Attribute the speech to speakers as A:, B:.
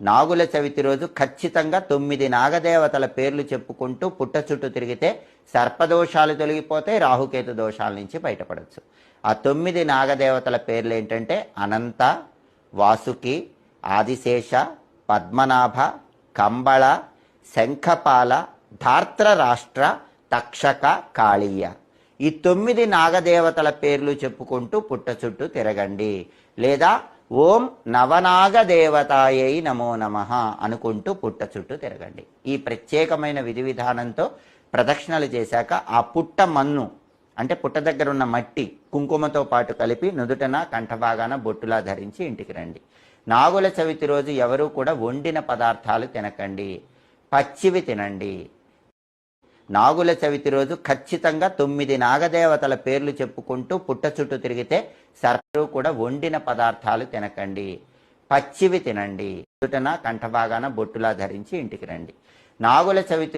A: నాగుల చవితి రోజు ఖచ్చితంగా తొమ్మిది నాగదేవతల పేర్లు చెప్పుకుంటూ పుట్ట చుట్టూ తిరిగితే సర్పదోషాలు తొలగిపోతాయి రాహుకేతు దోషాల నుంచి బయటపడవచ్చు ఆ తొమ్మిది నాగదేవతల పేర్లు ఏంటంటే అనంత వాసుకి ఆదిశేష పద్మనాభ కంబళ శంఖపాల ధార్త్ర రాష్ట్ర తక్షక కాళీయ ఈ తొమ్మిది నాగదేవతల పేర్లు చెప్పుకుంటూ పుట్ట చుట్టూ తిరగండి. లేదా ఓం నవనాగ దేవతాయై నమో నమ అనుకుంటూ పుట్ట చుట్టూ తిరగండి. ఈ ప్రత్యేకమైన విధి విధానంతో ప్రదక్షిణలు చేశాక ఆ పుట్ట మన్ను అంటే పుట్ట దగ్గర ఉన్న మట్టి కుంకుమతో పాటు కలిపి నుదుటన కంఠభాగాన బొట్టులా ధరించి ఇంటికి రండి. నాగుల చవితి రోజు ఎవరూ కూడా వండిన పదార్థాలు తినకండి. పచ్చివి తినండి. నాగుల చవితి రోజు ఖచ్చితంగా తొమ్మిది నాగదేవతల పేర్లు చెప్పుకుంటూ పుట్ట చుట్టూ తిరిగితే సర్పరు కూడా వండిన పదార్థాలు తినకండి. పచ్చివి తినండి. చుట్టన కంఠభాగాన బొట్టులా ధరించి ఇంటికి రండి. నాగుల చవితి